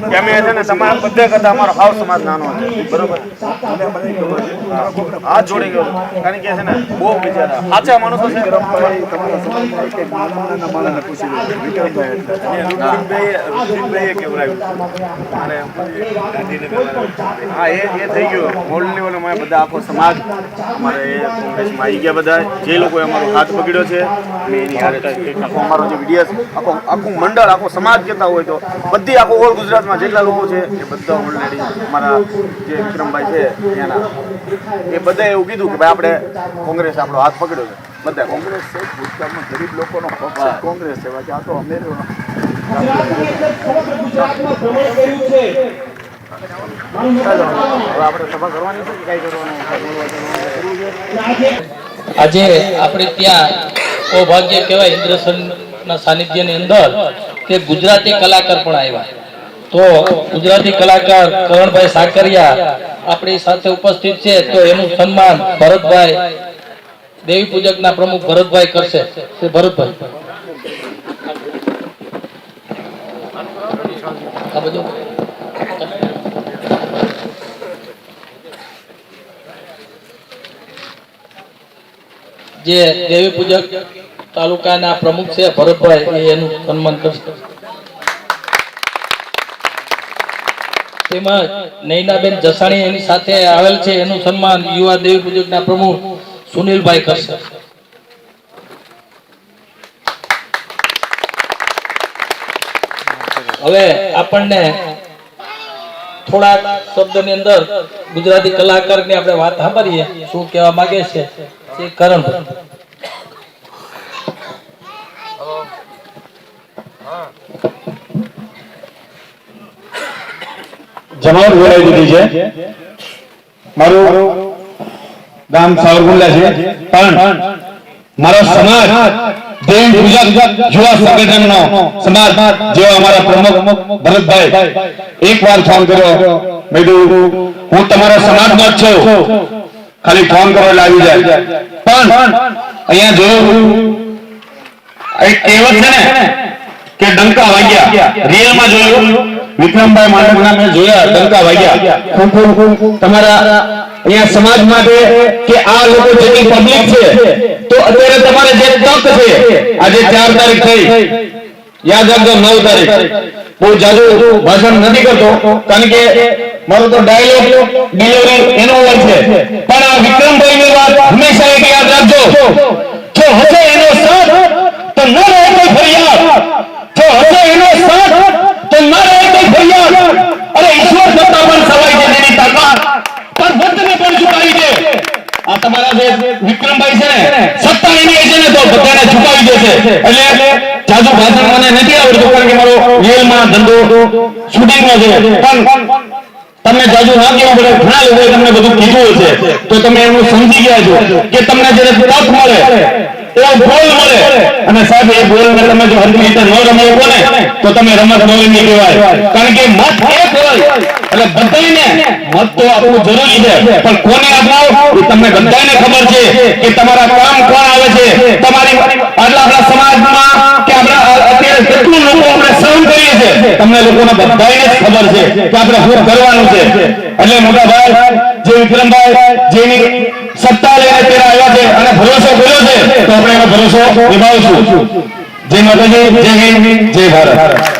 કે અમે છે ને તમારા બધે કરતા અમારો હાવ સમાજ નાનો છે. બરોબર? હાથ જોડી ગયો કારણ કે છે ને બહુ બિચારા. સાચા માણસો છે. ઋત્વિકભાઈએ કેવડાવ્યું? અને હા એ એ થઈ ગયું. ગોલ્ડ લેવલમાં બધા આખો સમાજ અમારે એ કોંગ્રેસમાં આવી ગયા બધા. જે લોકોએ અમારો હાથ પકડ્યો છે અમે એની હારે આખો અમારો જે વીડિયો આખો આખું મંડળ આખો સમાજ કહેતા હોય તો બધી આખો ઓલ ગુજરાતમાં જેટલા લોકો છે એ બધા ઓલરેડી અમારા જે વિક્રમભાઈ છે એના. એ બધાએ એવું કીધું કે ભાઈ આપણે કોંગ્રેસ આપણો હાથ પકડ્યો છે. બધા કોંગ્રેસ. છે ભૂતકાળમાં ગરીબ લોકોનો પક્ષ કોંગ્રેસ છે. બાકી આ તો અમેરો ચાલો હવે આપણે સભા કરવાની છે કે કઈ કરવાનું છે? આજે આપણે ત્યાં સૌભાગ્ય કહેવાય ઇન્દ્રસનના સાનિધ્યની અંદર કે ગુજરાતી કલાકાર પણ આવ્યા. તો ગુજરાતી કલાકાર કરણભાઈ સાકરિયા આપણી સાથે ઉપસ્થિત છે. તો એનું સન્માન ભરતભાઈ દેવી પૂજકના પ્રમુખ ભરતભાઈ કરશે. ભરતભાઈ. જે દેવી પૂજક તાલુકાના પ્રમુખ છે ભરતભાઈ એનું સન્માન કરશે. તેમજ નૈનાબેન જસાણી એની સાથે આવેલ છે. એનું સન્માન યુવા દેવી પૂજકના પ્રમુખ સુનિલભાઈ કરશે. હવે આપણને થોડાક શબ્દની અંદર ગુજરાતી કલાકારની આપણે વાત સાંભળીએ. શું કહેવા માંગે છે? કરણ જમાવટ બોલાવી દીધી છે. મારું ગામ સાવરકુંડલા છે. પણ મારો સમાજ દેવ પૂજક યુવા સંગઠનનો સમાજ જેવા અમારા પ્રમુખ ભરતભાઈ એકવાર ફોન કર્યો. મેં કીધું, હું તમારા સમાજનો જ છું. ખાલી ફોન કરો એટલે આવી જાય. પણ અહીંયા જોયું એક કહેવત છે ને કે ડંકા વાગ્યા. રિયલમાં જોયું. વિક્રમભાઈ માંડકના મેં જોયા ડંકા વાગ્યા. તમારા અહીંયા સમાજ માટે કે આ લોકો જેની પબ્લિક છે, તો અત્યારે તમારે જે તક છે, આજે ચાર તારીખ થઈ. નથી કરતો, કારણ કે મારો તો ડાયલોગ ડિલિવરી એનો હોય છે. પણ આ વિક્રમભાઈની વાત હંમેશા એક યાદ રાખજો. જો હશે વિક્રમભાઈ છે ને સત્તા એની છે ને તો બધાને છુપાવી દેશે એટલે જાજુ ભાષણ મને નથી આવડતું, કારણ કે મારો રિયલમાં ધંધો શૂટિંગનો છે. પણ તમને જાજુ ના કેવું પડે, ઘણા લોકોએ તમને બધું કીધું છે તો તમે એનું સમજી ગયા છો કે તમને જ્યારે તક મળે તમને કેટલું લોકો સહન કરીએ છીએ. તમને લોકોને બધાને ખબર છે કે આપણે શું કરવાનું છે. એટલે મોટા ભાઈ, જે વિક્રમભાઈ, જેની સત્તા લઈને ભરોસો કર્યો છે તો આપણે એનો ભરોસો નિભાવશું. જય માતાજી જય હિન્દ જય ભારત.